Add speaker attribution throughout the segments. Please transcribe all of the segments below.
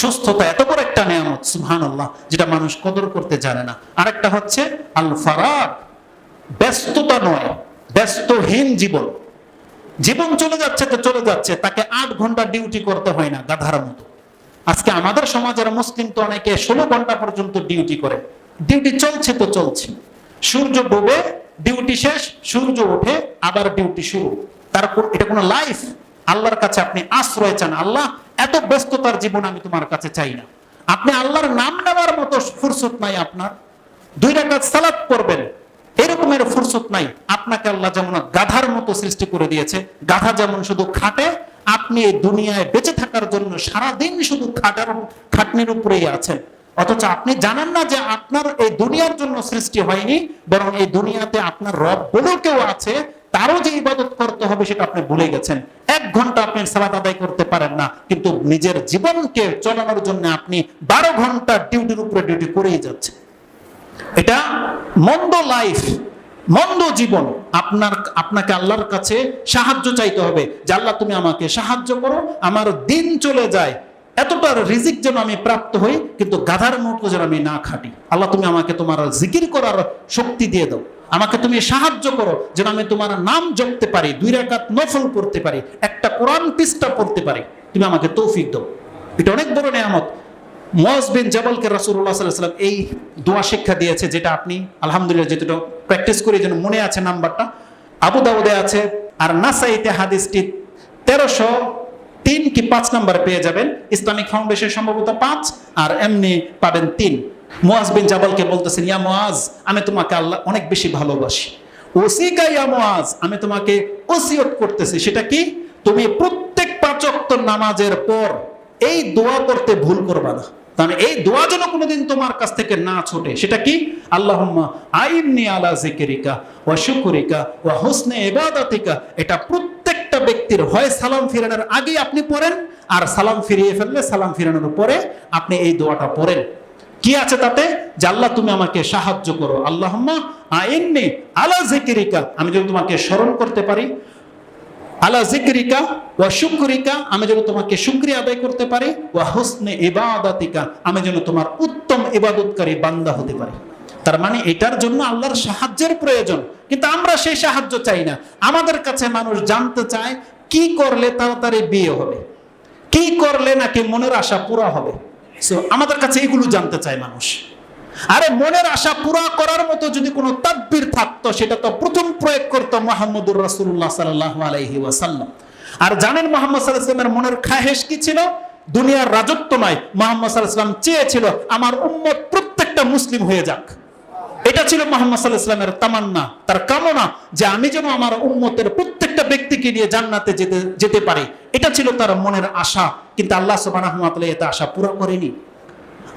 Speaker 1: সুস্থতা এত বড় একটা নিয়ামত সুহান আল্লাহ যেটা মানুষ কদর করতে জানে না। আরেকটা হচ্ছে আল ফারাগ ব্যস্ততা নয়, ব্যস্তহীন জীবন। জীবন চলে যাচ্ছে তো চলে যাচ্ছে, তাকে আট ঘণ্টা ডিউটি করতে হয় না, গাধার মতো। আজকে আমাদের সমাজের মুসলিম তো অনেকে ষোলো ঘণ্টা পর্যন্ত ডিউটি করে। ডিউটি চলছে তো চলছে। সূর্য ডুবে ডিউটি শেষ, সূর্য ওঠে, আবার ডিউটি শুরু। তারপর এটা কোনো লাইফ আল্লাহর কাছে আপনি আশ্রয় চান। আল্লাহ এত ব্যস্ততার জীবন আমি তোমার কাছে চাই না। আপনি আল্লাহর নাম নেওয়ার মতো ফুরসত নাই আপনার। দুই রাকাত সালাত করবেন এরকমের ফুরসত নাই। আপনাকে আল্লাহ যেমন গাধার মতো সৃষ্টি করে দিয়েছে, গাধা যেমন শুধু খাটে, আপনি এই দুনিয়ায় বেঁচে থাকার জন্য সারাদিন শুধু খাটার খাটনির উপরেই আছেন। অথচ আপনি জানেন না যে আপনার এই দুনিয়ার জন্য সৃষ্টি হয়নি, বরং এই দুনিয়াতে আপনার রব বলেও কেউ আছে তারও যে ইবাদত করতে হবে সেটা আপনি ভুলে গেছেন। এক ঘণ্টা আপনি সালাত আদায় করতে পারেন না, কিন্তু নিজের জীবনকে চালানোর জন্য আপনি বারো ঘণ্টা ডিউটির উপরে ডিউটি করেই যাচ্ছেন। এটা মন্দ লাইফ মন্দ জীবন, আপনার, আপনাকে আল্লাহর কাছে সাহায্য চাইতে হবে যে, আল্লাহ, তুমি আমাকে সাহায্য করো, আমার দিন চলে যায়। এতটা রিজিক যেন আমি প্রাপ্ত হই, কিন্তু গাধার মতো যেন আমি না খাটি। আল্লাহ, তুমি আমাকে তোমার জিকির করার শক্তি দিয়ে দাও। আমাকে তুমি সাহায্য করো, যেন আমি তোমার নাম জপতে পারি, দুই রাকাত নফল করতে পারি, একটা কোরআন পৃষ্ঠা পড়তে পারি। তুমি আমাকে তৌফিক দাও। এটা অনেক বড় নেয়ামত। মজ বিন জাবালকে রাসুল্লাহ সাল্লাম এই দোয়া শিক্ষা দিয়েছে, যেটা আপনি আলহামদুলিল্লাহ যেটা প্র্যাকটিস করে যেন মনে আছে নাম্বারটা। আবু দাউদে আছে, আর নাসাইতে হাদিসটি তেরোশো তিন কি পাঁচ নাম্বার পেয়ে যাবেন। ইসলামিক ফাউন্ডেশন সম্ভবত পাঁচ, আর এমনি পাবেন তিন। মোয়াজ বিন জাবালকে বলতেছেন, ইয়া মোয়াজ, আমি তোমাকে আল্লাহ অনেক বেশি ভালোবাসি। ওসিকা, ইয়া মোয়াজ, আমি তোমাকে ওসিয়ত করতেছি। সেটা কি? তুমি প্রত্যেক পাঁচক্ত নামাজের পর এই দোয়া করতে ভুল করবা না। তাহলে এই দোয়া যেন কোনোদিন তোমার কাছ থেকে না ছোটে। সেটা কি? আল্লাহুম্মা আইননি আলা জিকিরিকা ওয়া শুকরিকা ওয়া হুসনে ইবাদাতিকা। এটা প্রত্যেকটা ব্যক্তির হয় সালাম ফিরানোর আগে আপনি পড়েন, আর সালাম ফিরিয়ে ফেললে সালাম ফিরানোর পরে আপনি এই দোয়াটা পড়েন। কি আছে তাতে? যে আল্লাহ তুমি আমাকে সাহায্য করো। আল্লাহুম্মা আইননি আলা জিকিরিকা আমি যদি তোমাকে স্মরণ করতে পারি, আলা জিক্রিকা ওয়া শুকরিকা, আমি যেন তোমাকে শুক্রিয়া আদায় করতে পারি, ওয়া হুসনে ইবাদাতিকা, আমি যেন তোমার উত্তম ইবাদতকারী বান্দা হতে পারি। তার মানে এটার জন্য আল্লাহর সাহায্যের প্রয়োজন। কিন্তু আমরা সেই সাহায্য চাই না। আমাদের কাছে মানুষ জানতে চায়, কি করলে তাড়াতাড়ি বিয়ে হবে? কি করলে নাকি মনের আশা পুরা হবে? So, আমাদের কাছে এগুলো জানতে চায় মানুষ। আরে মনের আশা পুরা করার মতো যদি কোনো তাব্বির থাকতো সেটা তো প্রথম প্রয়োগ করতো মোহাম্মদুর রাসুল্লাহ সাল্লাহ আলাইহি ওয়াসাল্লাম। আর জানেন মোহাম্মদ সাল্লাহামের মনের খাহেশ কি ছিল? দুনিয়ার রাজত্ব নয়। মোহাম্মদ সাল্লাম চেয়েছিল আমার উম্মত প্রত্যেকটা মুসলিম হয়ে যাক। এটা ছিল মোহাম্মদ সাল্লাহ ইসলামের তামান্না, তার কামনা যে আমি যেন আমার উম্মতের প্রত্যেকটা ব্যক্তিকে নিয়ে জান্নাতে যেতে যেতে পারি। এটা ছিল তার মনের আশা, কিন্তু আল্লাহ সুবাহ এটা আশা পুরো করেনি।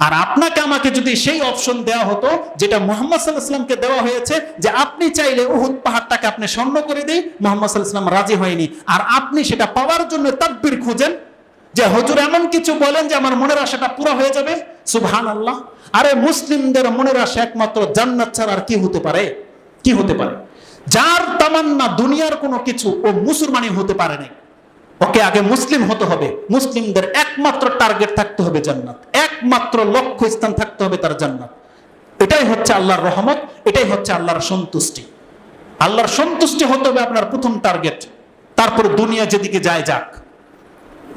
Speaker 1: আর আপনাকে আমাকে যদি সেই অপশন দেওয়া হতো, যেটা মোহাম্মদ সাল্লাহামকে দেওয়া হয়েছে, যে আপনি চাইলে উহুদ পাহাড়টাকে আপনি স্বর্ণ করে দিই, মোহাম্মদ সাল্লাহাম রাজি হয়নি। আর আপনি সেটা পাওয়ার জন্য তাকবির খুঁজেন, যে হজুর এমন কিছু বলেন যে আমার মনের আশাটা পুরো হয়ে যাবে। সুবহান আল্লাহ আরে মুসলিমদের মনের আশা একমাত্র জান্নাত ছাড়া আর কি হতে পারে? কি হতে পারে? যার তামান্না দুনিয়ার কোনো কিছু ও মুসলমানই হতে পারে নাই। ওকে, আগে মুসলিম হতে হবে। মুসলিমদের একমাত্র টার্গেট থাকতে হবে জান্নাত। একমাত্র লক্ষ্য স্থান থাকতে হবে তার জান্নাত। এটাই হচ্ছে আল্লাহর রহমত, এটাই হচ্ছে আল্লাহর সন্তুষ্টি। আল্লাহর সন্তুষ্টি হতে হবে আপনার প্রথম টার্গেট। তারপর দুনিয়া যেদিকে যায় যাক।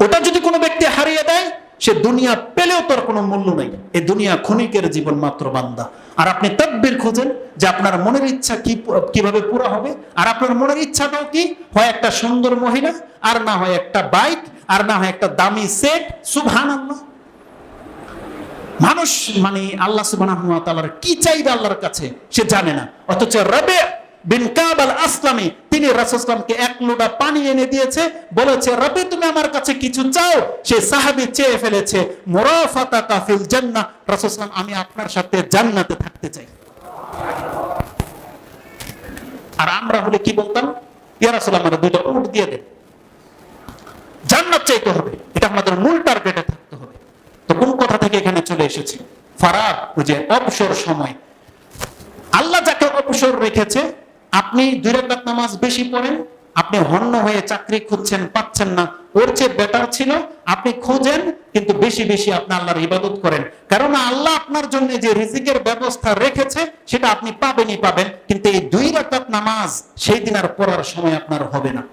Speaker 1: ওটা যদি কোনো ব্যক্তি হারিয়ে দেয় সে দুনিয়া পেলেও তার কোনো মূল্য নেই। এই দুনিয়া ক্ষণিকের জীবন মাত্র বান্দা। আর আপনি তকবির খোঁজেন যে আপনার মনের ইচ্ছা কি কীভাবে পুরো হবে, আর আপনার মনের ইচ্ছাটাও কি? হয় একটা সুন্দর মহিলা, আর না হয় একটা বাইক, আর না হয় একটা দামি সেট। সুভান মানুষ মানে আল্লাহ তাআলার কি চাইবে আল্লাহর কাছে, সে জানে না। অথচ রবে বিন কাব আল আসলামী তিনি রাসূলকে এক লোটা পানি এনে দিয়েছে, বলেছে, রবে, তুমি আমার কাছে কিছু চাও? সে সাহাবী চেয়ে ফেলেছে, মুরাফাতাকা ফিল জান্নাহ। রাসূল আমি আপনার সাথে জান্নাতে থাকতে চাই। আর আমরা হলে কি বলতাম? আমার দুটো দিয়ে দেন জান্নাত চাইতে হবে, এটা আমাদের মূল টার্গেটে থাকতে হবে। তো কোন কথা থেকে এখানে চলে এসেছি? ফারাক যে অবসর সময়। আল্লাহ যাকে অবসর রেখেছে আপনি দুই রাকাত নামাজ বেশি পড়েন, আপনি হন্য হয়ে চাকরি খুঁজছেন, পাচ্ছেন না। ওর চেয়ে বেটার ছিল, আপনি খোঁজেন, কিন্তু বেশি বেশি আপনি আল্লাহর ইবাদত করেন। কারণ আল্লাহ আপনার জন্য যে রিজিকের ব্যবস্থা রেখেছে, সেটা আপনি পাবেনই পাবেন, কিন্তু এই দুই রাকাত নামাজ সেই দিন আর পড়ার সময় আপনার হবে না।